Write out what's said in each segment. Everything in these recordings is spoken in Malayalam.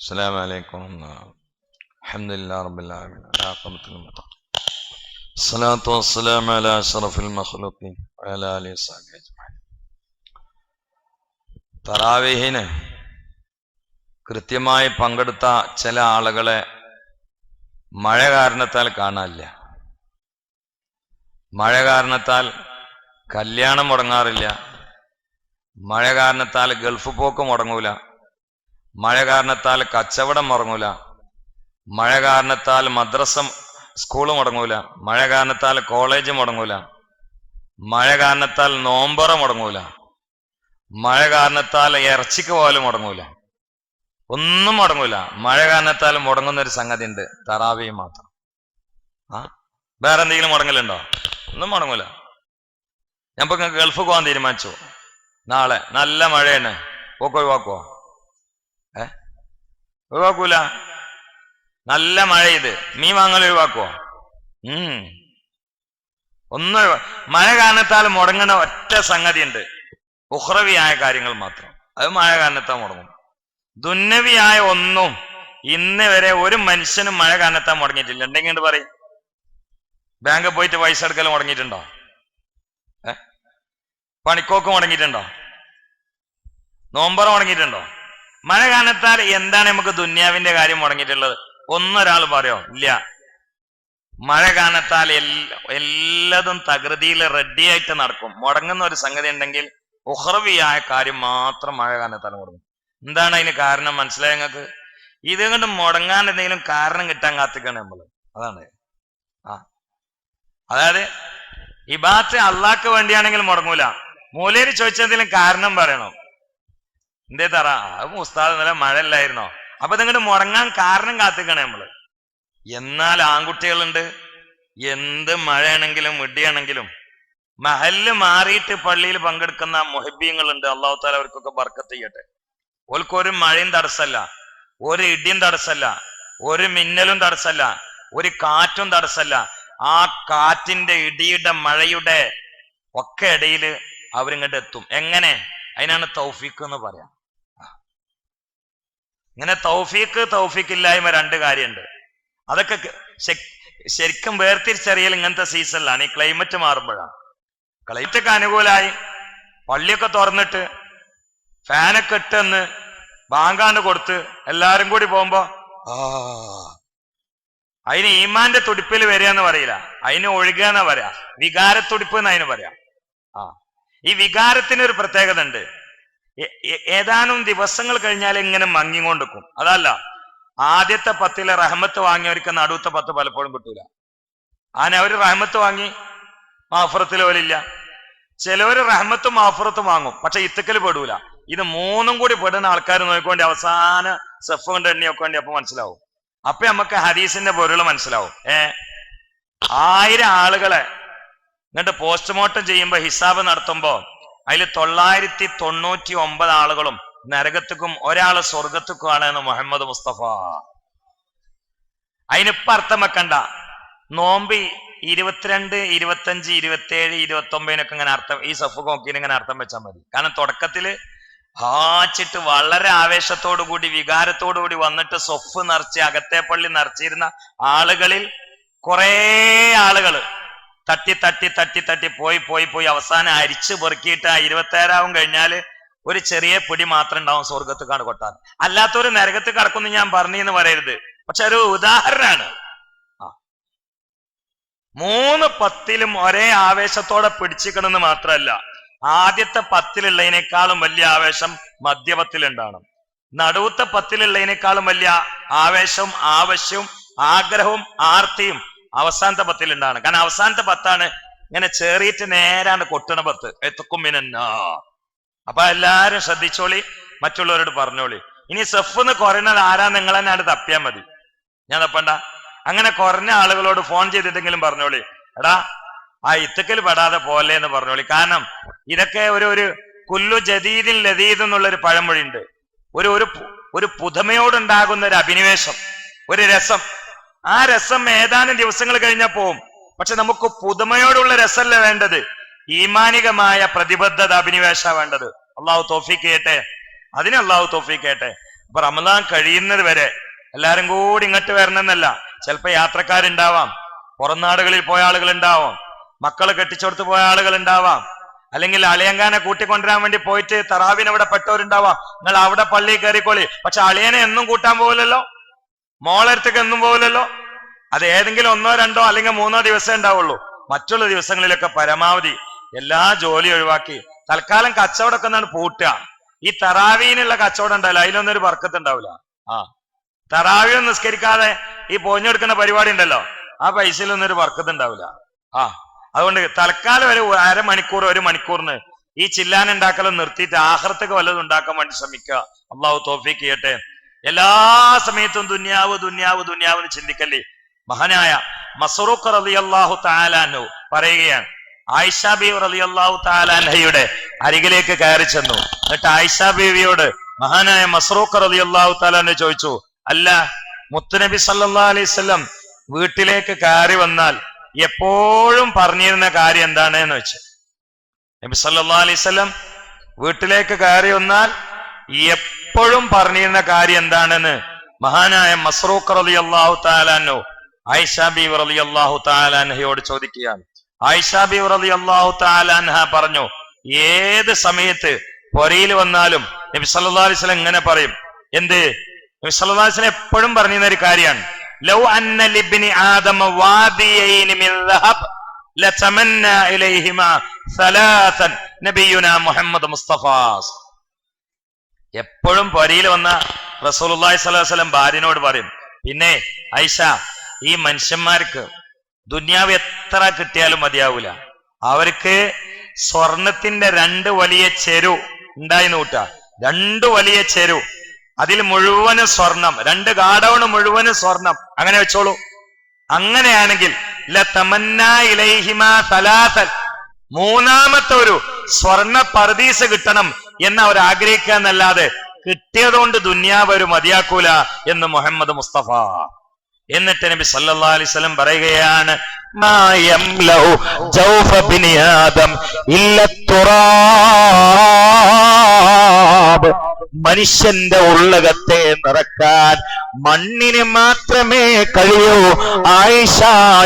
السلام عليكم الحمد لله رب العالمين العاقبة للمتقين الصلاة والسلام على أشرف المخلوقين وعلى آله وصحبه أجمعين തറാവീഹിന് കൃത്യമായി പങ്കെടുത്ത ചില ആളുകളെ മഴ കാരണത്താൽ കാണാനില്ല മഴ കാരണത്താൽ കല്യാണം മുടങ്ങാറില്ല മഴ കാരണത്താൽ ഗൾഫ് പോക്ക് മുടങ്ങൂല മഴ കാരണത്താൽ കച്ചവടം മുടങ്ങൂല. മഴ കാരണത്താൽ മദ്രസ സ്കൂൾ മുടങ്ങൂല. മഴ കാരണത്താൽ കോളേജ് മുടങ്ങൂല. മഴ കാരണത്താൽ നോമ്പറ മുടങ്ങൂല. മഴ കാരണത്താൽ ഇറച്ചിക്ക് പോലും മുടങ്ങൂല. ഒന്നും മുടങ്ങൂല. മഴ കാരണത്താൽ മുടങ്ങുന്ന ഒരു സംഗതി ഉണ്ട് തറാവി മാത്രം. ആ? വേറെ എന്തെങ്കിലും മുടങ്ങലുണ്ടോ? ഒന്നും മുടങ്ങൂല. ഞാൻ ഇപ്പൊ ഗൾഫ് പോകാൻ തീരുമാനിച്ചു. നാളെ നല്ല മഴയാണ്. പോക്കോ ഒഴിവാക്കുവോ? ഒഴിവാക്കൂല. നല്ല മഴ ഇത്. മീൻ വാങ്ങൽ ഒഴിവാക്കുവോ? ഉം. ഒന്നും മഴ കാരണത്താൽ മുടങ്ങുന്ന ഒറ്റ സംഗതി ഉണ്ട് ഉഹ്രവിയായ കാര്യങ്ങൾ മാത്രം. അത് മഴ കാരണത്താൽ മുടങ്ങും. ദുന്നവിയായ ഒന്നും ഇന്ന് വരെ ഒരു മനുഷ്യനും മഴ കാരണത്താൽ മുടങ്ങിയിട്ടില്ല. എന്തെങ്കിലും പറയും. ബാങ്കിൽ പോയിട്ട് പൈസ എടുക്കൽ മുടങ്ങിയിട്ടുണ്ടോ? പണിക്കോക്ക് മുടങ്ങിയിട്ടുണ്ടോ? നോമ്പറ മുടങ്ങിയിട്ടുണ്ടോ? മഴ കാലത്താൽ എന്താണ് നമുക്ക് ദുന്യാവിന്റെ കാര്യം മുടങ്ങിയിട്ടുള്ളത്? ഒന്നൊരാൾ പറയോ ഇല്ല. മഴ കാലത്താൽ എല്ലതും തകൃതിയിൽ റെഡിയായിട്ട് നടക്കും. മുടങ്ങുന്ന ഒരു സംഗതി ഉണ്ടെങ്കിൽ ഉഹ്റവിയായ കാര്യം മാത്രം മഴ കാലത്താൽ മുടങ്ങും. എന്താണ് അതിന് കാരണം മനസ്സിലായ നിങ്ങൾക്ക്? ഇത് കൊണ്ട് മുടങ്ങാൻ എന്തെങ്കിലും കാരണം കിട്ടാൻ കാത്തിക്കാണ് നമ്മൾ. അതാണ്. ആ. അതായത് ഇബാത്ത് അള്ളാക്ക് വേണ്ടിയാണെങ്കിൽ മുടങ്ങൂല. മൂലേര് ചോദിച്ചതിലും കാരണം പറയണം. എന്തേ തറ? ഉസ്താദ് ഇന്നലെ മഴ ഇല്ലായിരുന്നോ അപ്പൊ ഇതിങ്ങോട്ട് മുടങ്ങാൻ കാരണം കാത്തിക്കണേ നമ്മൾ. എന്നാൽ ആൺകുട്ടികളുണ്ട്. എന്ത് മഴയാണെങ്കിലും ഇടിയാണെങ്കിലും മഹല്ല് മാറിയിട്ട് പള്ളിയിൽ പങ്കെടുക്കുന്ന മൊഹബീങ്ങളുണ്ട് അള്ളാഹു താല അവർക്കൊക്കെ ബർക്കത്ത് ചെയ്യട്ടെ. ഓൽക്കൊരു മഴയും തടസ്സല്ല ഒരു ഇടിയും തടസ്സല്ല ഒരു മിന്നലും തടസ്സല്ല ഒരു കാറ്റും തടസ്സല്ല. ആ കാറ്റിന്റെ ഇടിയുടെ മഴയുടെ ഒക്കെ ഇടയിൽ അവരിങ്ങോട്ട് എത്തും. എങ്ങനെ? അതിനാണ് തൗഫീഖ് എന്ന് പറയാം. ഇങ്ങനെ തൗഫീക്ക് തൗഫീക്ക് ഇല്ലായ്മ രണ്ട് കാര്യമുണ്ട് അതൊക്കെ ശരിക്കും വേർതിരിച്ചറിയൽ ഇങ്ങനത്തെ സീസണിലാണ്. ഈ ക്ലൈമറ്റ് മാറുമ്പോഴാണ്. ക്ലൈമറ്റൊക്കെ അനുകൂലമായി പള്ളിയൊക്കെ തുറന്നിട്ട് ഫാനൊക്കെ ഇട്ടെന്ന് ബാങ്കാണ്ട് കൊടുത്ത് എല്ലാരും കൂടി പോകുമ്പോ അതിന് ഈമാന്റെ തുടിപ്പിൽ വരിക എന്ന് പറയില്ല. അതിന് ഒഴുകുക എന്നാ പറയാ. വികാരത്തുടിപ്പ് എന്ന് അതിന് പറയാം. ആ ഈ വികാരത്തിന് ഒരു പ്രത്യേകത ഉണ്ട് ഏതാനും ദിവസങ്ങൾ കഴിഞ്ഞാൽ ഇങ്ങനെ മങ്ങിക്കൊണ്ടിരിക്കും. അതല്ല ആദ്യത്തെ പത്തിലെ റഹ്മത്ത് വാങ്ങിയവർക്ക് നടുവത്തെ പത്ത് പലപ്പോഴും കിട്ടൂല. അങ്ങനെ അവർ റഹമത്ത് വാങ്ങി മാഫുറത്തിൽ പോലില്ല ചിലവർ റഹമത്തും മാഫുറത്തും വാങ്ങും പക്ഷെ ഇത്തക്കൽ പെടൂല. ഇത് മൂന്നും കൂടി പെടുന്ന ആൾക്കാർ നോക്കിക്കൊണ്ട് അവസാന സെഫ് കൊണ്ട് എണ്ണിയൊക്കെ വേണ്ടി അപ്പൊ മനസ്സിലാവും. അപ്പൊ നമുക്ക് ഹദീസിന്റെ പൊരുൾ മനസ്സിലാവും. ഏ? ആയിരം ആളുകളെ എന്നിട്ട് പോസ്റ്റ്മോർട്ടം ചെയ്യുമ്പോ ഹിസാബ് നടത്തുമ്പോ അതിൽ തൊള്ളായിരത്തി തൊണ്ണൂറ്റി ഒമ്പത് ആളുകളും നരകത്തുക്കും ഒരാൾ സ്വർഗത്തുക്കുമാണ് എന്ന് മുഹമ്മദ് മുസ്തഫ. അതിനിപ്പ അർത്ഥം വെക്കണ്ട. നോമ്പി ഇരുപത്തിരണ്ട് ഇരുപത്തഞ്ച് ഇരുപത്തേഴ് ഇരുപത്തി ഒമ്പതിനൊക്കെ ഇങ്ങനെ അർത്ഥം ഈ സഫ് നോക്കിയിട്ട് ഇങ്ങനെ അർത്ഥം വെച്ചാൽ മതി. കാരണം തുടക്കത്തിൽ ഹാച്ചിട്ട് വളരെ ആവേശത്തോടു കൂടി വികാരത്തോടു കൂടി വന്നിട്ട് സൊഫ് നിറച്ച് അകത്തെ പള്ളി നിറച്ചിരുന്ന ആളുകളിൽ കുറേ ആളുകൾ തട്ടി തട്ടി തട്ടി തട്ടി പോയി പോയി പോയി. അവസാനം അരിച്ചു പെറുക്കിയിട്ട് ആ ഇരുപത്തേഴാവും കഴിഞ്ഞാൽ ഒരു ചെറിയ പിടി മാത്രം ഉണ്ടാവും സ്വർഗത്ത് കൊട്ടാൻ. അല്ലാത്തൊരു നരകത്ത് കടക്കുന്നു ഞാൻ പറഞ്ഞെന്ന് പറയരുത്. പക്ഷെ ഒരു ഉദാഹരണമാണ് മൂന്ന് പത്തിലും ഒരേ ആവേശത്തോടെ പിടിച്ചിക്കണമെന്ന് മാത്രമല്ല ആദ്യത്തെ പത്തിലുള്ളതിനേക്കാളും വലിയ ആവേശം മധ്യപത്തിലുണ്ടാവണം. നടുവത്തെ പത്തിലുള്ളതിനേക്കാളും വലിയ ആവേശവും ആവശ്യവും ആഗ്രഹവും ആർത്തിയും അവസാനത്തെ പത്തിലുണ്ടാണ് കാരണം അവസാനത്തെ പത്താണ് ഇങ്ങനെ ചേറിയിട്ട് നേരാണ് കൊട്ടണ പത്ത്. എത്തുക്കും മിനന്നാ. അപ്പൊ എല്ലാരും ശ്രദ്ധിച്ചോളി മറ്റുള്ളവരോട് പറഞ്ഞോളി. ഇനി സെഫ് എന്ന് കുറയുന്നത് ആരാ? നിങ്ങൾ തന്നെ അവിടെ തപ്പിയാൽ മതി. ഞാൻ തപ്പണ്ട. അങ്ങനെ കുറഞ്ഞ ആളുകളോട് ഫോൺ ചെയ്തിട്ടെങ്കിലും പറഞ്ഞോളി. എടാ ആ ഇത്തക്കൽ പെടാതെ പോലെ എന്ന് പറഞ്ഞോളി. കാരണം ഇതൊക്കെ ഒരു ഒരു കുല്ലു ജദീദിൻ എന്നുള്ള ഒരു പഴമൊഴിയുണ്ട്. ഒരു ഒരു ഒരു പുതുമയോടുണ്ടാകുന്ന ഒരു അഭിനിവേശം ഒരു രസം. ആ രസം ഏതാനും ദിവസങ്ങൾ കഴിഞ്ഞാൽ പോവും. പക്ഷെ നമുക്ക് പുതുമയോടുള്ള രസമല്ല വേണ്ടത്? ഈമാനികമായ പ്രതിബദ്ധത അഭിനിവേശ വേണ്ടത്. അള്ളാഹു തോഫിക്ക് ചെയ്യട്ടെ അതിന് അള്ളാഹു തോഫിക്ക് ചെയ്യട്ടെ അപ്പൊ റമദാൻ കഴിയുന്നത് വരെ എല്ലാരും കൂടി ഇങ്ങോട്ട് വരണമെന്നല്ല. ചിലപ്പോ യാത്രക്കാരുണ്ടാവാം. പുറം നാടുകളിൽ പോയ ആളുകൾ ഉണ്ടാവാം മക്കൾ കെട്ടിച്ചോടുത്ത് പോയ ആളുകൾ ഉണ്ടാവാം അല്ലെങ്കിൽ അളിയങ്കാനെ കൂട്ടിക്കൊണ്ടുവരാൻ വേണ്ടി പോയിട്ട് തറാവിന് അവിടെ പെട്ടവരുണ്ടാവാം. നിങ്ങൾ അവിടെ പള്ളിയിൽ കയറിക്കോളി. പക്ഷെ അളിയനെ എന്നും കൂട്ടാൻ പോകില്ലല്ലോ മോളടുത്തേക്ക് എന്നും പോകില്ലല്ലോ അത് ഏതെങ്കിലും ഒന്നോ രണ്ടോ അല്ലെങ്കിൽ മൂന്നോ ദിവസമേ ഉണ്ടാവുള്ളൂ. മറ്റുള്ള ദിവസങ്ങളിലൊക്കെ പരമാവധി എല്ലാ ജോലി ഒഴിവാക്കി. തൽക്കാലം കച്ചവടമൊക്കെ ഒന്നാണ് പൂട്ടുക. ഈ തറാവീനുള്ള കച്ചവടം ഉണ്ടാവില്ല. അതിലൊന്നൊരു വർക്കത്ത് ഉണ്ടാവില്ല. ആ. തറാവി നിസ്കരിക്കാതെ ഈ പോഞ്ഞെടുക്കുന്ന പരിപാടി ഉണ്ടല്ലോ. ആ പൈസയിലൊന്നും ഒരു വർക്കത്ത് ഉണ്ടാവില്ല. ആ. അതുകൊണ്ട് തൽക്കാലം ഒരു അരമണിക്കൂർ ഒരു മണിക്കൂറിന് ഈ ചില്ലാൻ ഉണ്ടാക്കലും നിർത്തിയിട്ട് ആഹ്റത്തൊക്കെ വല്ലതും ഉണ്ടാക്കാൻ വേണ്ടി ശ്രമിക്കുക. അള്ളാഹു തോഫിക്ക് ചെയ്യട്ടെ. എല്ലാ സമയത്തും ദുന്യാവ് ദുന്യാവ് ദുന്യാവ് എന്ന് ചിന്തിക്കല്ലേ? മഹനായ മസറൂഖ് റലി അള്ളാഹു താലാനു പറയുകയാണ്. ആയിഷ ബീവ് റലി അള്ളാഹു താലാൻഹയുടെ അരികിലേക്ക് കയറി ചെന്നു. എന്നിട്ട് ആയിഷ ബീവിയോട് മഹാനായ മസറൂഖ് റലി അള്ളാഹു താലാന് ചോദിച്ചു അല്ല മുത്തുനബി സല്ലാ അലൈവല്ലം വീട്ടിലേക്ക് കയറി വന്നാൽ എപ്പോഴും പറഞ്ഞിരുന്ന കാര്യം എന്താണ് എന്ന് വെച്ചു നബി സല്ലാ അലൈവല്ലം വീട്ടിലേക്ക് കയറി വന്നാൽ എപ്പോഴും പറഞ്ഞിരുന്ന കാര്യം എന്താണെന്ന് മഹാനായ മസ്റൂഖ് റലി അള്ളാഹു താലാനോ ആയിഷ ബി റലി അള്ളാഹു താലാൻഹയോട് ചോദിക്കുകയാണ്. ആയിഷ ബി റലി അള്ളാഹു താലാൻഹ പറഞ്ഞു ഏത് സമയത്ത് പൊരയിൽ വന്നാലും നബി സല്ലാ അലിസ്ലം ഇങ്ങനെ പറയും എന്ത്? നബി സല്ലാ അലിസ്ലം എപ്പോഴും പറഞ്ഞിരുന്ന ഒരു കാര്യമാണ്. ലൗ അന്ന ലിബ്നി ആദമ വാദിയൈനി മിൻ ലതമന്ന ഇലൈഹിമ സലാസൻ നബിയുന മുഹമ്മദ് മുസ്തഫ എപ്പോഴും പൊരയിൽ വന്ന അലൈഹി വസല്ലം ഭാര്യനോട് പറയും പിന്നെ ഐഷ ഈ മനുഷ്യന്മാർക്ക് ദുന്യാവ് എത്ര കിട്ടിയാലും മതിയാവൂല. അവർക്ക് സ്വർണത്തിന്റെ രണ്ട് വലിയ ചെരു ഉണ്ടായി നൂട്ട രണ്ട് വലിയ ചെരു. അതിൽ മുഴുവനും സ്വർണം. രണ്ട് ഗാഡൌണ് മുഴുവനും സ്വർണം. അങ്ങനെ വെച്ചോളൂ. അങ്ങനെയാണെങ്കിൽ മൂന്നാമത്തെ ഒരു സ്വർണ പർദീസ് കിട്ടണം. എന്ന് അവർ ആഗ്രഹിക്കുക എന്നല്ലാതെ കിട്ടിയതുകൊണ്ട് ദുന്യാവ് ഒരു മതിയാക്കൂല എന്ന് മുഹമ്മദ് മുസ്തഫ. എന്നിട്ട് നബി സല്ലാ അലൈഹി വസല്ലം പറയുകയാണ് മനുഷ്യന്റെ ഉള്ളകത്തെ നിറക്കാൻ മണ്ണിന് മാത്രമേ കഴിയൂ ആയിഷ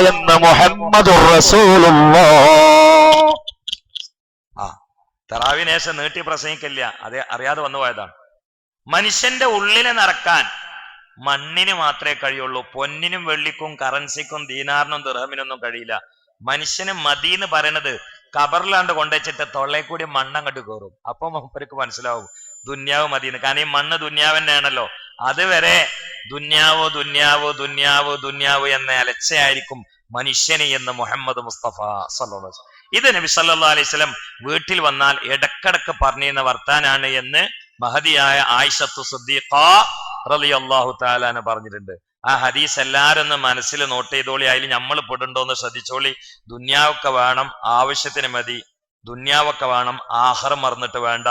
എന്ന് മുഹമ്മദ് ആ തറാവിനേശം നീട്ടി പ്രസംഗിക്കില്ല അത് അറിയാതെ വന്നു പോയതാണ് മനുഷ്യന്റെ ഉള്ളിനെ നിറക്കാൻ മണ്ണിന് മാത്രമേ കഴിയുള്ളൂ. പൊന്നിനും വെള്ളിക്കും കറൻസിക്കും ദീനാറിനും ദിർഹമിനൊന്നും കഴിയില്ല. മനുഷ്യന് മതി എന്ന് പറയണത് കബറിലാണ്ട് കൊണ്ടുവച്ചിട്ട് തൊള്ളയിൽ കൂടി മണ്ണങ്ങോട്ട് കയറും അപ്പൊ മൂപ്പർക്ക് മനസ്സിലാവും ദുന്യാവ് മതിയെന്ന് കാരണം ഈ മണ്ണ് ദുന്യാവന്നെ ആണല്ലോ അതുവരെ ദുന്യാവ് ദുന്യാവ് ദുന്യാവ് ദുന്യാവ് എന്ന അലച്ചയായിരിക്കും മനുഷ്യനെ എന്ന് മുഹമ്മദ് മുസ്തഫ സല്ലു. ഇത് നബി സല്ലാ അലൈഹി സ്വലം വീട്ടിൽ വന്നാൽ ഇടക്കിടക്ക് പറഞ്ഞിരുന്ന വർത്താനാണ് എന്ന് മഹതിയായ ആയിഷത്തു സുദ്ദീഖ റളിയല്ലാഹു തആലാന് പറഞ്ഞിട്ടുണ്ട്. ആ ഹദീസ് എല്ലാരും ഒന്ന് മനസ്സിൽ നോട്ട് ചെയ്തോളി അതിൽ നമ്മൾ പെടുണ്ടോ എന്ന് ശ്രദ്ധിച്ചോളി. ദുന്യാവൊക്കെ വേണം ആവശ്യത്തിന് മതി. ദുന്യാവൊക്കെ വേണം ആഹാരം മറന്നിട്ട് വേണ്ട.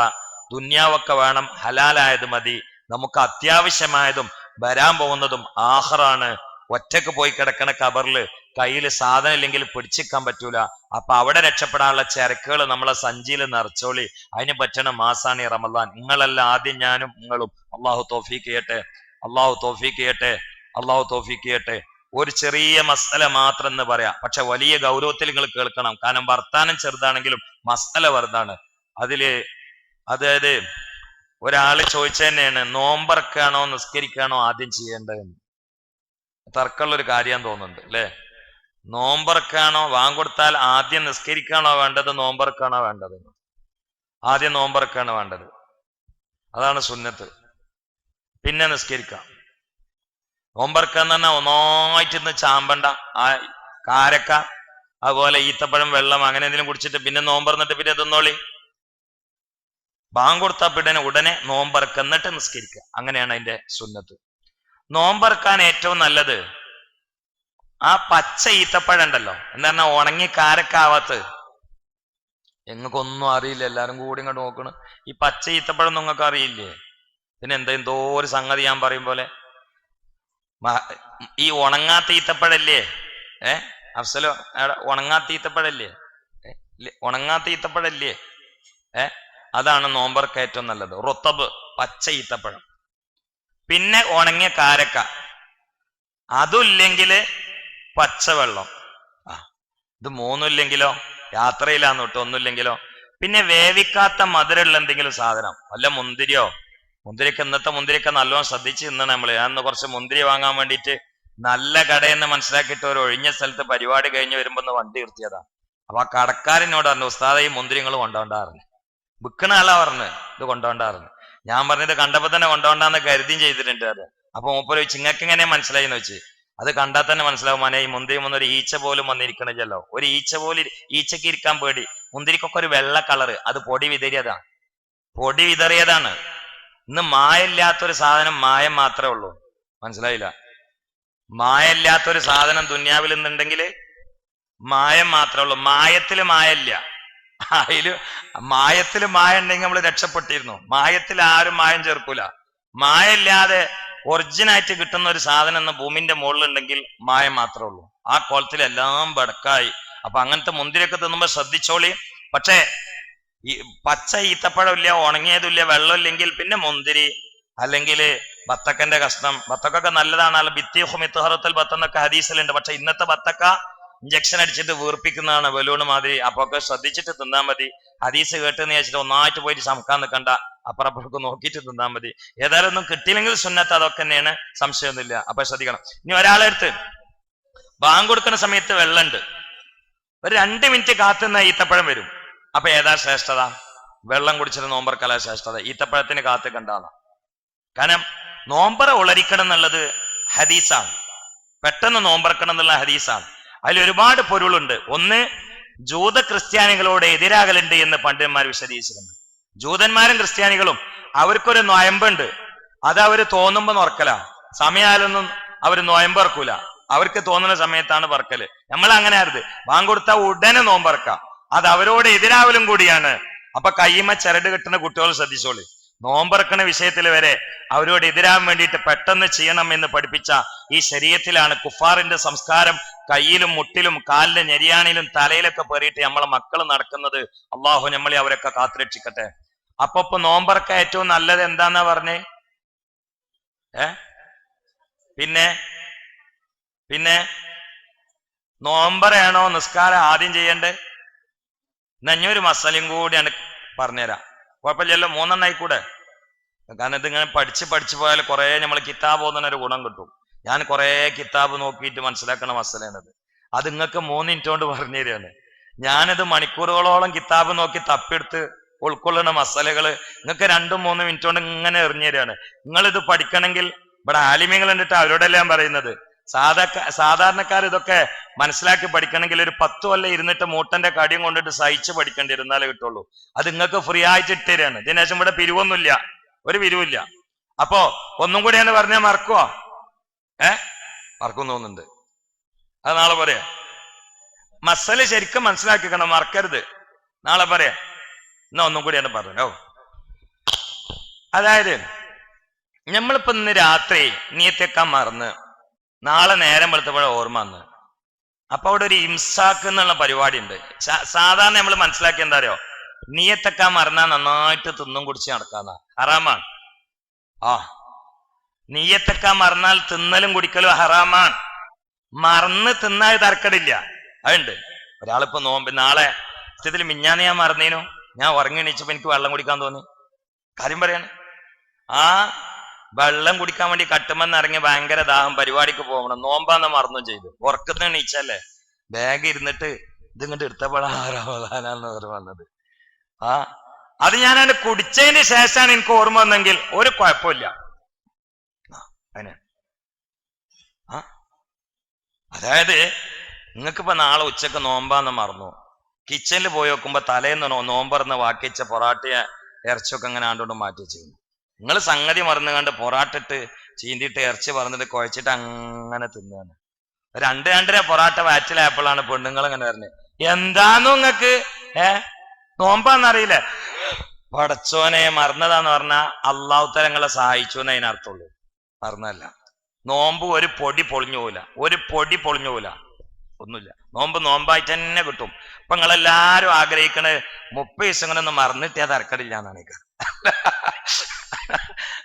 ദുന്യാവൊക്കെ വേണം ഹലാലായത് മതി. നമുക്ക് അത്യാവശ്യമായതും വരാൻ പോകുന്നതും ആഹറാണ്. ഒറ്റയ്ക്ക് പോയി കിടക്കണ കബറിൽ കയ്യിൽ സാധനം ഇല്ലെങ്കിൽ പിടിച്ചിക്കാൻ പറ്റൂല. അപ്പൊ അവിടെ രക്ഷപ്പെടാനുള്ള ചരക്കുകൾ നമ്മളെ സഞ്ചിയിൽ നിറച്ചോളി. അതിന് പറ്റണ മാസാണ് ഈ റമദാൻ. നിങ്ങളല്ല ആദ്യം ഞാനും നിങ്ങളും. അള്ളാഹു തോഫീക്ക് ചെയ്യട്ടെ. അള്ളാഹു തോഫീക്ക് ചെയ്യട്ടെ. അള്ളാഹു തോഫീക്ക് ചെയ്യട്ടെ. ഒരു ചെറിയ മസല മാത്രം എന്ന് പറയാം. പക്ഷെ വലിയ ഗൗരവത്തിൽ നിങ്ങൾ കേൾക്കണം. കാരണം വർത്താനം ചെറുതാണെങ്കിലും മസല വെറുതാണ് അതിൽ അതായത് ഒരാൾ ചോദിച്ച തന്നെയാണ് നോമ്പറക്കാണോ നിസ്കരിക്കാണോ ആദ്യം ചെയ്യേണ്ടതെന്ന്. തർക്കമുള്ള ഒരു കാര്യം തോന്നുന്നുണ്ട് അല്ലേ? നോമ്പറക്കാണോ വാങ്കൊടുത്താൽ ആദ്യം നിസ്കരിക്കാണോ വേണ്ടത് നോമ്പറക്കാണോ വേണ്ടത്? ആദ്യം നോമ്പറക്കാണ് വേണ്ടത്. അതാണ് സുന്നത്ത്. പിന്നെ നിസ്കരിക്കാം. നോമ്പറക്കാന്ന് പറഞ്ഞാൽ ഒന്നായിട്ട് ഇന്ന് ചാമ്പണ്ട ആ കാരക്ക അതുപോലെ ഈത്തപ്പഴം വെള്ളം അങ്ങനെ എന്തെങ്കിലും കുടിച്ചിട്ട് പിന്നെ നോമ്പറന്നിട്ട് പിന്നെ തിന്നോളി. ബാങ്ക് കൊടുത്താൽ പിന്നെ ഉടനെ നോമ്പറക്ക എന്നിട്ട് നിസ്കരിക്കുക അങ്ങനെയാണ് അതിന്റെ സുന്നത്ത്. നോമ്പറക്കാൻ ഏറ്റവും നല്ലത് ആ പച്ച ഈത്തപ്പഴം ഉണ്ടല്ലോ. എന്താ പറഞ്ഞാൽ ഉണങ്ങി എങ്ങൾക്കൊന്നും അറിയില്ല. എല്ലാരും കൂടി ഇങ്ങോട്ട് നോക്കണ്. ഈ പച്ച ഈത്തപ്പഴം നിങ്ങൾക്ക് അറിയില്ലേ? പിന്നെ എന്താ എന്തോ ഒരു സംഗതി ഞാൻ പറയും പോലെ. ഈ ഉണങ്ങാത്ത ഈത്തപ്പഴല്ലേ? ഏ? അഫ്സലോ ഉണങ്ങാത്ത ഈത്തപ്പഴല്ലേ? ഉണങ്ങാത്ത ഈത്തപ്പഴല്ലേ? ഏ? അതാണ് നോമ്പർക്ക് ഏറ്റവും നല്ലത്. റൊത്തബ് പച്ച ഈത്തപ്പഴം. പിന്നെ ഉണങ്ങിയ കാരക്ക. അതുല്ലെങ്കിൽ പച്ചവെള്ളം. ആ ഇത് മൂന്നുമില്ലെങ്കിലോ യാത്രയിലാന്ന് തൊട്ട് ഒന്നുമില്ലെങ്കിലോ പിന്നെ വേവിക്കാത്ത മധുരമുള്ള എന്തെങ്കിലും സാധനം? അല്ല മുന്തിരിയോ? മുന്തിരിക്ക് ഇന്നത്തെ മുന്തിരിയൊക്കെ നല്ലോണം ശ്രദ്ധിച്ച് തിന്നണം നമ്മൾ ഞാൻ കുറച്ച് മുന്തിരി വാങ്ങാൻ വേണ്ടിയിട്ട് നല്ല കടയെന്ന് മനസ്സിലാക്കിയിട്ട് ഒരു ഒഴിഞ്ഞ സ്ഥലത്ത് പരിപാടി കഴിഞ്ഞ് വരുമ്പോ ഒന്ന് വണ്ടി നിർത്തിയതാ. അപ്പൊ ആ കടക്കാരനോട് പറഞ്ഞു ഉസ്താദ ഈ മുന്തിരിങ്ങൾ നിങ്ങൾ കൊണ്ടോണ്ടാറിന് വിൽക്കണ ആളാ പറഞ്ഞു ഇത് കൊണ്ടോണ്ടാറിന് ഞാൻ പറഞ്ഞത് കണ്ടപ്പോ തന്നെ കൊണ്ടോണ്ടാന്ന് കരുതിയും ചെയ്തിട്ടുണ്ട് അത്. അപ്പൊ മൂപ്പര് ചിങ്ങക്ക് എങ്ങനെ മനസ്സിലായി എന്ന് വെച്ച് അത് കണ്ടാൽ തന്നെ മനസ്സിലാവും മനെ. ഈ മുന്തിരി മുന്നേ ഒരു ഈച്ച പോലും വന്നിരിക്കണില്ലല്ലോ. ഒരു ഈച്ച പോലും ഈച്ചക്ക് ഇരിക്കാൻ പേടി. മുന്തിരിക്കൊക്കെ ഒരു വെള്ള കളറ്. അത് പൊടി വിതറിയതാണ് പൊടി വിതറിയതാണ്. ഇന്ന് മായമില്ലാത്തൊരു സാധനം മായം മാത്രമേ ഉള്ളൂ. മനസ്സിലായില്ല? മായമില്ലാത്തൊരു സാധനം ദുന്യാവിൽ നിന്നുണ്ടെങ്കിൽ മായം മാത്രമേ ഉള്ളൂ. മായത്തിൽ മായമില്ല അതിൽ മായത്തിൽ മായ ഉണ്ടെങ്കിൽ നമ്മൾ രക്ഷപ്പെട്ടിരുന്നു. മായത്തിൽ ആരും മായം ചേർക്കൂല. മായമില്ലാതെ ഒറിജിനായിട്ട് കിട്ടുന്ന ഒരു സാധനം എന്ന ഭൂമിന്റെ മുകളിലുണ്ടെങ്കിൽ മായം മാത്രമേ ഉള്ളൂ. ആ കോലത്തിൽ എല്ലാം ബടക്കായി. അപ്പൊ അങ്ങനത്തെ മുന്തിരിയൊക്കെ തിന്നുമ്പോ ശ്രദ്ധിച്ചോളി. പക്ഷേ ഈ പച്ച ഈത്തപ്പഴമില്ല ഉണങ്ങിയതില്ല വെള്ളമില്ലെങ്കിൽ പിന്നെ മുന്തിരി അല്ലെങ്കിൽ ബത്തക്കന്റെ കഷ്ണം. ബത്തക്കൊക്കെ നല്ലതാണ്. അല്ല ഭിത്തി ഹുമിത്തുഹറത്തിൽ ബത്തെന്നൊക്കെ ഹദീസിലുണ്ട്. പക്ഷെ ഇന്നത്തെ ബത്തക്ക ഇഞ്ചക്ഷൻ അടിച്ചിട്ട് വീർപ്പിക്കുന്നതാണ് ബലൂണ് മാതിരി. അപ്പൊ ഒക്കെ ശ്രദ്ധിച്ചിട്ട് തിന്നാൻ മതി. ഹദീസ് കേട്ടെന്ന് വെച്ചിട്ട് ഒന്നായിട്ട് പോയിട്ട് ശമക്കാൻ നിൽക്കണ്ട അപ്പുറപ്പുറക്ക് നോക്കിയിട്ട് തിന്നാൻ മതി. ഏതായാലും ഒന്നും കിട്ടിയില്ലെങ്കിൽ സുന്നത്ത് അതൊക്കെ തന്നെയാണ്. സംശയമൊന്നുമില്ല. അപ്പൊ ശ്രദ്ധിക്കണം. ഇനി ഒരാളെടുത്ത് ബാങ്ക് കൊടുക്കുന്ന സമയത്ത് വെള്ളമുണ്ട് ഒരു രണ്ട് മിനിറ്റ് കാത്തുന്ന ഈത്തപ്പഴം വരും. അപ്പൊ ഏതാ ശ്രേഷ്ഠത? വെള്ളം കുടിച്ചിട്ട് നോമ്പർക്കല ശ്രേഷ്ഠത. ഈത്തപ്പഴത്തിന് കാത്ത് കണ്ടാണ് കാരണം നോമ്പറ ഉളരിക്കണം എന്നുള്ളത് ഹദീസാണ്. പെട്ടെന്ന് നോമ്പറക്കണം എന്നുള്ള ഹദീസാണ്. അതിൽ ഒരുപാട് പൊരുളുണ്ട്. ഒന്ന് ജൂത ക്രിസ്ത്യാനികളോട് എതിരാകലുണ്ട് എന്ന് പണ്ഡിതന്മാർ വിശദീകരിച്ചിട്ടുണ്ട്. ജൂതന്മാരും ക്രിസ്ത്യാനികളും അവർക്കൊരു നൊയമ്പുണ്ട്. അത് അവർ തോന്നുമ്പോൾ നോർക്കല സമയാലൊന്നും നോയമ്പ് ഇറക്കൂല അവർക്ക് തോന്നുന്ന സമയത്താണ് പറക്കൽ. നമ്മൾ അങ്ങനെ ആരുത് വാങ്കൊടുത്ത ഉടനെ നോമ്പറക്കാം. അത് അവരോട് എതിരാവലും കൂടിയാണ്. അപ്പൊ കയ്യുമ്മ ചരട് കെട്ടുന്ന കുട്ടികൾ ശ്രദ്ധിച്ചോളി. നോമ്പറക്കണ വിഷയത്തിൽ വരെ അവരോട് എതിരാൻ വേണ്ടിയിട്ട് പെട്ടെന്ന് ചെയ്യണം എന്ന് പഠിപ്പിച്ച ഈ ശരീരത്തിലാണ് കുഫാറിന്റെ സംസ്കാരം കയ്യിലും മുട്ടിലും കാലിലെ ഞെരിയാണിലും തലയിലൊക്കെ പേറിയിട്ട് നമ്മളെ മക്കൾ നടക്കുന്നത്. അള്ളാഹു നമ്മളെ അവരൊക്കെ കാത്തുരക്ഷിക്കട്ടെ. അപ്പൊ നോമ്പറക്ക ഏറ്റവും നല്ലത് എന്താന്നാ പറഞ്ഞേ? ഏ? പിന്നെ? പിന്നെ? നോമ്പറയാണോ നിസ്കാരം ആദ്യം ചെയ്യണ്ടേ നഞ്ഞൊരു കൂടി കൂടിയാണ് പറഞ്ഞുതരാം. കുഴപ്പമില്ലല്ലോ മൂന്നെണ്ണായി കൂടെ. കാരണം ഇതിങ്ങനെ പഠിച്ച് പഠിച്ച് പോയാൽ കുറെ നമ്മൾ കിതാബ് ഓതുന്ന ഒരു ഗുണം കിട്ടും. ഞാൻ കുറേ കിതാബ് നോക്കിയിട്ട് മനസ്സിലാക്കണ മസലയാണത് അത് നിങ്ങൾക്ക് മൂന്ന് മിനിറ്റ് കൊണ്ട് പറഞ്ഞു തരികയാണ്. ഞാനിത് മണിക്കൂറുകളോളം കിതാബ് നോക്കി തപ്പിയെടുത്ത് ഉൾക്കൊള്ളുന്ന മസലകൾ നിങ്ങൾക്ക് രണ്ടും മൂന്ന് മിനിറ്റ് കൊണ്ട് ഇങ്ങനെ എറിഞ്ഞു തരികയാണ്. നിങ്ങൾ ഇത് പഠിക്കണമെങ്കിൽ ഇവിടെ ആലിമ്യങ്ങൾ കണ്ടിട്ട് അവരോടെല്ലാം പറയുന്നത്? സാധാ സാധാരണക്കാർ ഇതൊക്കെ മനസ്സിലാക്കി പഠിക്കണമെങ്കിൽ ഒരു പത്ത് കൊല്ലം ഇരുന്നിട്ട് മൂട്ടന്റെ കടിയും കൊണ്ടിട്ട് സഹിച്ച് പഠിക്കേണ്ടി ഇരുന്നാലേ കിട്ടുള്ളൂ. അത് നിങ്ങൾക്ക് ഫ്രീ ആയിട്ട് ഇട്ടുതരാണ് ഇതിനുശേഷം ഇവിടെ പിരിവൊന്നുമില്ല. ഒരു പിരിവില്ല. അപ്പോ ഒന്നും കൂടി എന്ന് പറഞ്ഞാൽ മറക്കുവോ? ഏ? മറക്കും തോന്നുന്നുണ്ട്. അത് നാളെ പറയാ. മസൽ ശരിക്കും മനസ്സിലാക്കിക്കണം മറക്കരുത്. നാളെ പറയാ. എന്നാ ഒന്നും കൂടി എന്നെ പറഞ്ഞോ. അതായത് നമ്മളിപ്പോ ഇന്ന് രാത്രി നീത്തേക്കാൻ മറന്ന് നാളെ നേരം വെളുത്തപ്പോഴെ ഓർമ്മ വന്ന്. അപ്പൊ അവിടെ ഒരു ഇംസാക്ക് എന്നുള്ള പരിപാടി ഉണ്ട് സാധാരണ നമ്മൾ മനസ്സിലാക്കി എന്താ അറിയോ? നീയത്തൊക്കെ മറന്നാ നന്നായിട്ട് തിന്നും കുടിച്ച് നടക്കാന്ന. ഹറാമാണ്. ആ. നീയത്തൊക്കെ മറന്നാൽ തിന്നലും കുടിക്കലും ഹറാമാണ്. മറന്ന് തിന്നാൽ തർക്കടില്ല അതുണ്ട്. ഒരാളിപ്പോ നോമ്പ് നാളെ സത്യത്തിൽ മിഞ്ഞാന്ന് ഞാൻ മറന്നേനു. ഞാൻ ഉറങ്ങി എണീച്ചപ്പോ എനിക്ക് വെള്ളം കുടിക്കാൻ തോന്നി. കാര്യം പറയാണ്. ആ വെള്ളം കുടിക്കാൻ വേണ്ടി കട്ടുമെന്ന് ഇറങ്ങി ഭയങ്കര ദാഹം പരിപാടിക്ക് പോകണം. നോമ്പാന്ന് മറന്നു ചെയ്തു. ഉറക്കത്തിന് എണീച്ചല്ലേ? ബാഗ് ഇരുന്നിട്ട് ഇതിങ്ങോട്ട് എടുത്തപ്പോഴാണ് വന്നത്. ആ അത് ഞാൻ അതിന്റെ കുടിച്ചതിന് ശേഷമാണ് എനിക്ക് ഓർമ്മ വന്നെങ്കിൽ ഒരു കുഴപ്പമില്ല. അതിന്. ആ അതായത് നിങ്ങൾക്കിപ്പോ നാളെ ഉച്ചയ്ക്ക് നോമ്പാന്ന് മറന്നു. കിച്ചണിൽ പോയി നോക്കുമ്പോ തലേന്ന് നോമ്പറന്ന് വാക്കിച്ച പൊറാട്ടയ ഇറച്ചിയൊക്കെ അങ്ങനെ ആണ്ടോണ്ട് മാറ്റി ചെയ്യുന്നു നിങ്ങൾ സംഗതി മറന്നു കണ്ട് പൊറാട്ടിട്ട് ചീന്തിയിട്ട് ഇറച്ചി പറഞ്ഞിട്ട് കുഴച്ചിട്ട് അങ്ങനെ തിന്നാണ്. രണ്ട് രണ്ടര പൊറാട്ട വാറ്റിലായപ്പോഴാണ് പെണ്ണുങ്ങൾ അങ്ങനെ വരുന്നത്. എന്താന്നു നിങ്ങക്ക് ഏ? നോമ്പാന്നറിയില്ല? പടച്ചോനെ മറന്നതാന്ന് പറഞ്ഞാ അള്ളാഹു തരങ്ങളെ സഹായിച്ചു എന്ന് അതിനർത്ഥമുള്ളൂ. മറന്നല്ല നോമ്പ് ഒരു പൊടി പൊളിഞ്ഞു പോല ഒരു പൊടി പൊളിഞ്ഞു പോല ഒന്നുമില്ല. നോമ്പ് നോമ്പായിട്ട് തന്നെ കിട്ടും. ഇപ്പൊ നിങ്ങളെല്ലാരും ആഗ്രഹിക്കണത് മുപ്പത് ദിവസം ഇങ്ങനെ ഒന്ന് മറന്നിട്ടേ അത് ഇറക്കടില്ല എന്നാണ്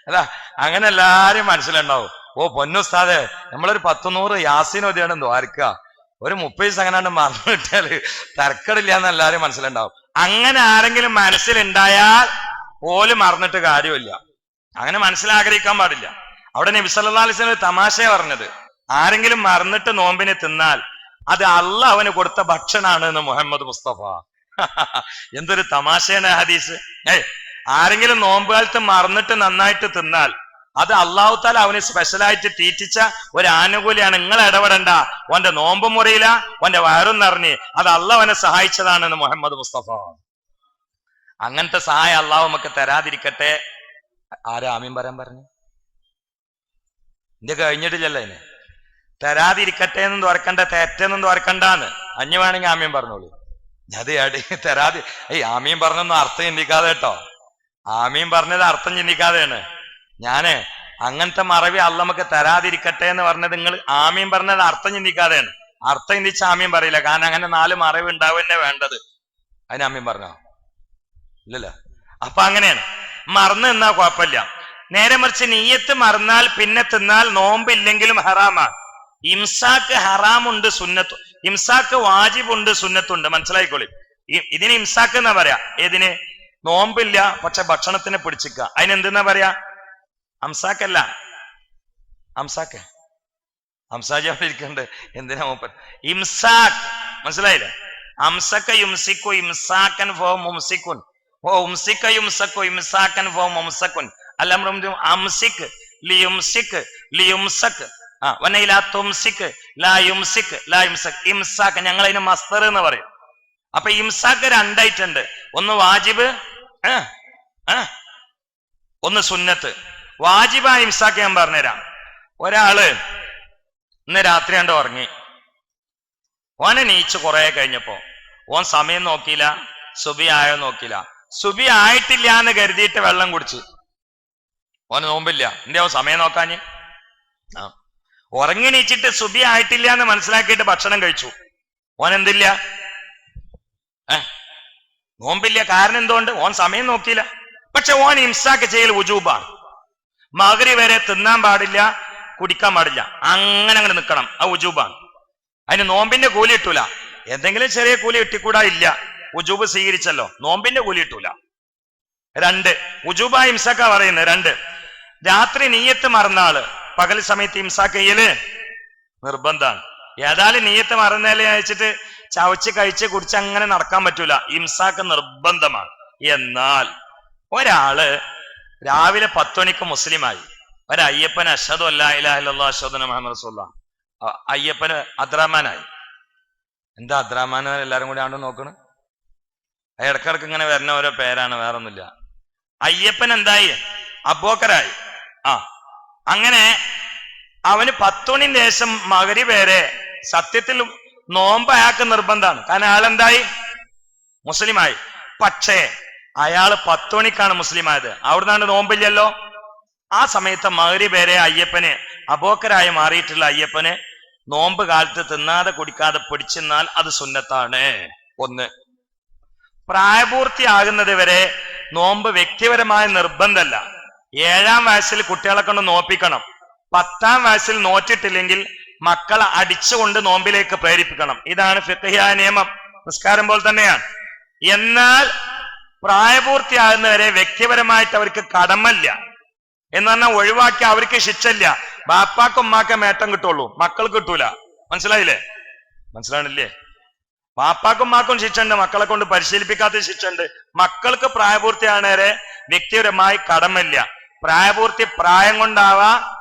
അല്ല അങ്ങനെ എല്ലാരും മനസ്സിലുണ്ടാവും. ഓ പൊന്നുസ്താദെ നമ്മളൊരു പത്ത് നൂറ് യാസീൻ ഒതിയാണ് ദ്വാരിക്കുക ഒരു മുപ്പത് അങ്ങനെയാണ് മറന്നു കിട്ടിയാൽ തരക്കടില്ല എന്ന് എല്ലാരും മനസ്സിലുണ്ടാവും. അങ്ങനെ ആരെങ്കിലും മനസ്സിലുണ്ടായാൽ പോലും മറന്നിട്ട് കാര്യമില്ല. അങ്ങനെ മനസ്സിലാഗ്രഹിക്കാൻ പാടില്ല. അവിടെ നബി ഒരു തമാശയെ പറഞ്ഞത്. ആരെങ്കിലും മറന്നിട്ട് നോമ്പിനെ തിന്നാൽ അത് അല്ല അവന് കൊടുത്ത ഭക്ഷണാണ് എന്ന് മുഹമ്മദ് മുസ്തഫ. എന്തൊരു തമാശയാണ് ഹദീസ്. ഏയ് ആരെങ്കിലും നോമ്പ് കാലത്ത് മറന്നിട്ട് നന്നായിട്ട് തിന്നാൽ അത് അള്ളാഹു താല അവന് സ്പെഷ്യലായിട്ട് തീറ്റിച്ച ഒരു ആനുകൂല്യമാണ് നിങ്ങൾ ഇടപെടണ്ട. ഓന്റെ നോമ്പ് മുറിയില്ല ഓന്റെ വയറും നിറഞ്ഞ് അത് അള്ളാഹ് സഹായിച്ചതാണെന്ന് മുഹമ്മദ് മുസ്തഫ. അങ്ങനത്തെ സഹായം അള്ളാഹു നമുക്ക് തരാതിരിക്കട്ടെ. ആരാ ആമീൻ പറയാൻ പറഞ്ഞു? ഇന്ത്യ കഴിഞ്ഞിട്ടില്ലല്ലോ അതിന് തരാതിരിക്കട്ടെ എന്നും തുറക്കണ്ട തെറ്റെന്നും തുറക്കണ്ടാന്ന്. അഞ്ഞു വേണമെങ്കിൽ ആമീൻ പറഞ്ഞോളൂ. അത് തരാതി ഏയ് ആമീൻ പറഞ്ഞൊന്നും അർത്ഥം ചിന്തിക്കാതെ കേട്ടോ. ആമീൻ പറഞ്ഞത് അർത്ഥം ചിന്തിക്കാതെയാണ്. ഞാൻ അങ്ങനത്തെ മറവി അള്ള നമുക്ക് തരാതിരിക്കട്ടെ എന്ന് പറഞ്ഞത് നിങ്ങൾ ആമീൻ പറഞ്ഞത് അർത്ഥം ചിന്തിക്കാതെയാണ്. അർത്ഥം ചിന്തിച്ച് ആമീൻ പറയില്ല. കാരണം അങ്ങനെ നാല് മറവ് ഉണ്ടാവുന്നെ വേണ്ടത്. അതിന് ആമീൻ പറഞ്ഞോ? ഇല്ലല്ലോ. അപ്പൊ അങ്ങനെയാണ്. മറന്നു നിന്നാ കുഴപ്പമില്ല. നേരെ മറിച്ച് നീയത്ത് മറന്നാൽ പിന്നെ തിന്നാൽ നോമ്പില്ലെങ്കിലും ഹറാമാണ് ഇംസാക്ക് ഹറാമുണ്ട് സുന്നത്ത് ഇംസാക്ക് വാജിബുണ്ട് സുന്നത്തുണ്ട്. മനസ്സിലായിക്കോളി. ഇതിന് ഇംസാക്ക് എന്നാ പറയാ? ഏതിന്? നോമ്പില്ല പക്ഷെ ഭക്ഷണത്തിനെ പിടിച്ചിക്ക അതിനെന്തെന്നാ പറയാ? അംസാക്കല്ല അംസാക്ക് അംസാജി എന്തിനാ മൂപ്പൻ ഇംസാക്ക്. മനസ്സിലായില്ലേ? അംസക്ക യുംസിക്കു ഇംസാക്കൻ ഫോ മുംസിക്കുൻ. ഓ ഉംസിക്ക യുംസക്കു ഇംസാക്കൻ ഫോ മുംസക്കുൻ. അല്ലമ്രും അംസിക് ലിയുംസിക് ലിയുംസക് ആ വന്നയിലാ തുംസിക് ലാ യുംസിക് ലാ യുംസക് ഇംസാക്ക്. ഞങ്ങൾ അതിന് മസ്തർ എന്ന് പറയും. അപ്പൊ ഇംസാക്ക് രണ്ടായിട്ടുണ്ട്. ഒന്ന് വാജിബ് ഒന്ന് സുന്നത്ത്. വാജിബായ ഇംസാക്ക് ഞാൻ പറഞ്ഞുതരാം. ഒരാൾ ഇന്ന് രാത്രി കണ്ട് ഉറങ്ങി. ഓനെ നീച്ച് കുറെ കഴിഞ്ഞപ്പോ ഓൻ സമയം നോക്കിയില്ല സുബി ആയോ നോക്കിയില്ല. സുബി ആയിട്ടില്ല എന്ന് കരുതിയിട്ട് വെള്ളം കുടിച്ചു. ഓന് നോമ്പില്ല. എന്റെ അവൻ സമയം നോക്കാഞ്ഞ്? ആ. ഉറങ്ങി നീച്ചിട്ട് സുബി ആയിട്ടില്ല എന്ന് മനസ്സിലാക്കിയിട്ട് ഭക്ഷണം കഴിച്ചു. ഓൻ എന്തില്ല? ഏ? നോമ്പില്ല കാരണം എന്തുകൊണ്ട്? ഓൻ സമയം നോക്കിയില്ല. പക്ഷെ ഓൻ ഇംസാക്ക് ചെയ്യൽ ഉജൂബാണ് മകരി വരെ തിന്നാൻ പാടില്ല കുടിക്കാൻ പാടില്ല. അങ്ങനെ അങ്ങനെ നിൽക്കണം ആ ഉജൂബാണ് അതിന് നോമ്പിന്റെ കൂലി കിട്ടൂല. എന്തെങ്കിലും ചെറിയ കൂലി കിട്ടിക്കൂടാ ഇല്ല. ഉജൂബ് സ്വീകരിച്ചല്ലോ. നോമ്പിന്റെ കൂലി കിട്ടൂല. രണ്ട്. ഉജൂബ ഇംസാക്ക പറയുന്നത്. രണ്ട്. രാത്രി നീയത്ത് മറന്നാൾ പകൽ സമയത്ത് ഇംസാക്ക് ചെയ്യൽ നിർബന്ധാണ്. ഏതായാലും നീയത്ത് മറന്നാലേ അയച്ചിട്ട് ചവച്ച് കഴിച്ച് കുടിച്ച് അങ്ങനെ നടക്കാൻ പറ്റൂല. ഇംസാക്ക് നിർബന്ധമാണ്. എന്നാൽ ഒരാൾ രാവിലെ പത്തുമണിക്ക് മുസ്ലിമായി. ഒരു അയ്യപ്പൻ അഷദ് അല്ലാ ഇലാഹില്ലാ അഷദ് മുഹമ്മദ് റസൂല്ല അയ്യപ്പന് അദ്രാമാനായി. എന്താ അദ്രാമാൻ എല്ലാരും കൂടി ആണ്ട് നോക്കണ്? ഇടക്കിടക്ക് ഇങ്ങനെ വരുന്ന ഓരോ പേരാണ് വേറെ ഒന്നുമില്ല അയ്യപ്പൻ എന്തായി? അബോക്കരായി ആ അങ്ങനെ അവന് പത്തുമണിന് ശേഷം മകരി പേരെ സത്യത്തിൽ നോമ്പ് അയാൾക്ക് നിർബന്ധമാണ് കാരണം അയാൾ എന്തായി മുസ്ലിമായി. പക്ഷേ അയാൾ മുസ്ലിം മുസ്ലിമായത്. അവിടുന്നാണ് നോമ്പില്ലല്ലോ? ആ സമയത്ത് മകരി പേരെ അയ്യപ്പനെ അബോക്കരായി മാറിയിട്ടുള്ള അയ്യപ്പനെ നോമ്പ് കാലത്ത് തിന്നാതെ കുടിക്കാതെ പിടിച്ചെന്നാൽ അത് സുന്നത്താണ്. ഒന്ന്. പ്രായപൂർത്തിയാകുന്നത് വരെ നോമ്പ് വ്യക്തിപരമായ നിർബന്ധമല്ല. ഏഴാം വയസ്സിൽ കുട്ടികളെ കൊണ്ട് നോപ്പിക്കണം. പത്താം വയസ്സിൽ നോറ്റിട്ടില്ലെങ്കിൽ മക്കളെ അടിച്ചുകൊണ്ട് നോമ്പിലേക്ക് പ്രേരിപ്പിക്കണം. ഇതാണ് ഫിഖ്ഹിയ നിയമം. നിസ്കാരം പോലെ തന്നെയാണ്. എന്നാൽ പ്രായപൂർത്തിയാകുന്നവരെ വ്യക്തിപരമായിട്ട് അവർക്ക് കടമല്ല. എന്ന് പറഞ്ഞാൽ ഒഴിവാക്കി അവർക്ക് ശിക്ഷല്ല ബാപ്പാക്കും ഉമ്മാക്കെ മേട്ടം കിട്ടുള്ളൂ. മക്കൾ കിട്ടൂല. മനസ്സിലായില്ലേ? മനസ്സിലാണില്ലേ ബാപ്പാക്കും ഉമ്മാക്കും ശിക്ഷയുണ്ട്. മക്കളെ കൊണ്ട് പരിശീലിപ്പിക്കാത്ത ശിക്ഷയുണ്ട്. മക്കൾക്ക് പ്രായപൂർത്തിയാണേരെ വ്യക്തിപരമായി കടമല്ല പ്രായപൂർത്തി പ്രായം കൊണ്ടാവാം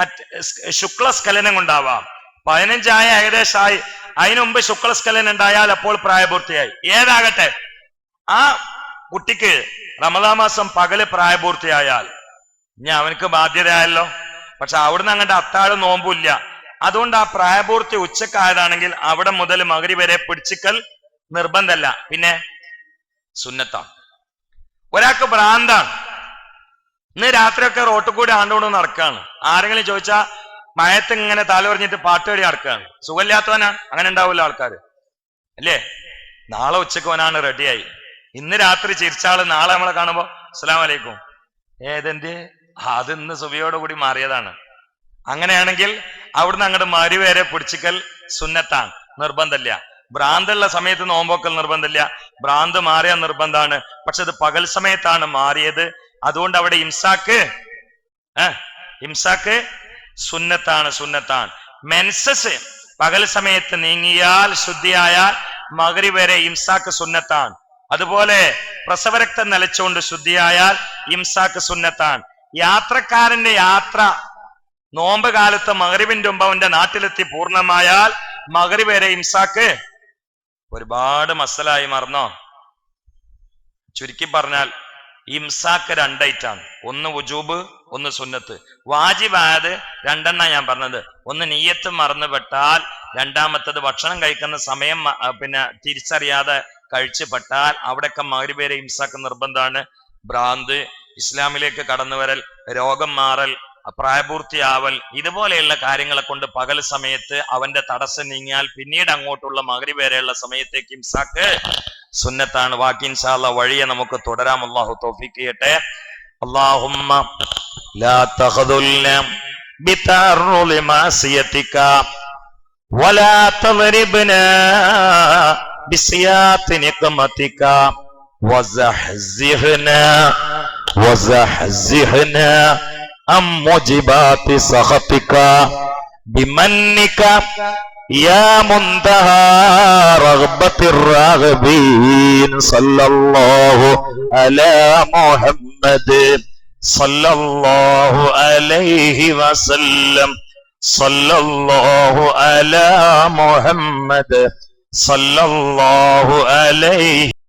മറ്റ് ശുക്ലസ്ഖലനം കൊണ്ടാവാം. പതിനഞ്ചായ ഏകദേശമായി. അതിനു മുമ്പ് ശുക്ലസ്ഖലനം ഉണ്ടായാൽ അപ്പോൾ പ്രായപൂർത്തിയായി. ഏതാകട്ടെ? ആ കുട്ടിക്ക് റമദാ മാസം പകൽ പ്രായപൂർത്തിയായാൽ ഇനി അവനക്ക് ബാധ്യതയായല്ലോ. പക്ഷെ അവിടുന്ന് അങ്ങോട്ട് അത്താഴം നോമ്പില്ല അതുകൊണ്ട് ആ പ്രായപൂർത്തി ഉച്ചക്കായതാണെങ്കിൽ അവിടെ മുതൽ മകരി വരെ പിടിച്ചിക്കൽ നിർബന്ധമല്ല പിന്നെ സുന്നത്താണ്. ഒരാൾക്ക് ഭ്രാന്താണ്. ഇന്ന് രാത്രിയൊക്കെ റോട്ടിൽ കൂടി ആണ്ടുകൊണ്ട് നടക്കാണ്. ആരെങ്കിലും ചോദിച്ചാ മയത്ത് ഇങ്ങനെ തല പറഞ്ഞിട്ട് പാട്ട് പാടി നടക്കാണ്. സുഖമില്ലാത്തവനാ. അങ്ങനെ ഉണ്ടാവില്ല ആൾക്കാർ അല്ലേ? നാളെ ഉച്ചയ്ക്ക് വനാണ് റെഡിയായി. ഇന്ന് രാത്രി ചിരിച്ചാൾ നാളെ നമ്മളെ കാണുമ്പോൾ അസ്സലാം വലൈക്കും ഏതെന്ത്? അത് ഇന്ന് സുബിയോടുകൂടി മാറിയതാണ്. അങ്ങനെയാണെങ്കിൽ അവിടുന്ന് അങ്ങോട്ട് വരെ പിടിച്ചിക്കൽ സുന്നത്താണ്. നിർബന്ധമില്ല. ഭ്രാന്തുള്ള സമയത്ത് നോമ്പോക്കൽ നിർബന്ധമില്ല. ഭ്രാന്ത് മാറിയ നിർബന്ധമാണ് പക്ഷെ അത് പകൽ സമയത്താണ് മാറിയത്. അതുകൊണ്ട് അവിടെ ഇംസാക്ക് ഇംസാക്ക് സുന്നത്താണ് സുന്നത്താണ്. മെൻസസ് പകൽ സമയത്ത് നീങ്ങിയാൽ ശുദ്ധിയായാൽ മകരി വരെ ഇംസാക്ക് സുന്നത്താണ്. അതുപോലെ പ്രസവരക്തം നിലച്ചുകൊണ്ട് ശുദ്ധിയായാൽ ഇംസാക്ക് സുന്നത്താണ്. യാത്രക്കാരന്റെ യാത്ര നോമ്പ് കാലത്ത് മകരിവിന്റെ മുമ്പ് അവന്റെ നാട്ടിലെത്തി പൂർണമായാൽ മകരി വരെ ഇംസാക്ക് ഒരുപാട് മസലായി മറന്നോ? ചുരുക്കി പറഞ്ഞാൽ ഇംസാക്ക് രണ്ടൈറ്റാണ്. ഒന്ന് വുജൂബ് ഒന്ന് സുന്നത്ത്. വാജിബായത് രണ്ടെണ്ണ ഞാൻ പറഞ്ഞത്. ഒന്ന് നീയത്ത് മറന്നുപെട്ടാൽ രണ്ടാമത്തത് ഭക്ഷണം കഴിക്കുന്ന സമയം പിന്നെ തിരിച്ചറിയാതെ കഴിച്ചുപെട്ടാൽ അവിടെയൊക്കെ മകരിപേരെ ഇംസാക്ക് നിർബന്ധമാണ് ഭ്രാന്ത് ഇസ്ലാമിലേക്ക് കടന്നു വരൽ രോഗം മാറൽ പ്രായപൂർത്തിയാവൽ ഇതുപോലെയുള്ള കാര്യങ്ങളെ കൊണ്ട് പകൽ സമയത്ത് അവന്റെ തടസ്സം നീങ്ങിയാൽ പിന്നീട് അങ്ങോട്ടുള്ള മകരി വരെയുള്ള സമയത്തേക്ക് ഇംസാക്ക് സുന്നത്താണ് ബാക്കി ഇൻഷാല്ല വഴിയെ നമുക്ക് തുടരാം അള്ളാഹു തോഫിക്ക് ചെയ്യട്ടെ അള്ളാഹുമ്മ لا تخذلنا بتعرض معصيتك ولا تضربنا بسياط نقمتك وزحزحنا وزحزحنا عن موجبات سخطك بمنك يا منتهى رغبة الراغبين. صلى الله على محمد. صلى الله عليه وسلم. صلى الله على محمد. صلى الله عليه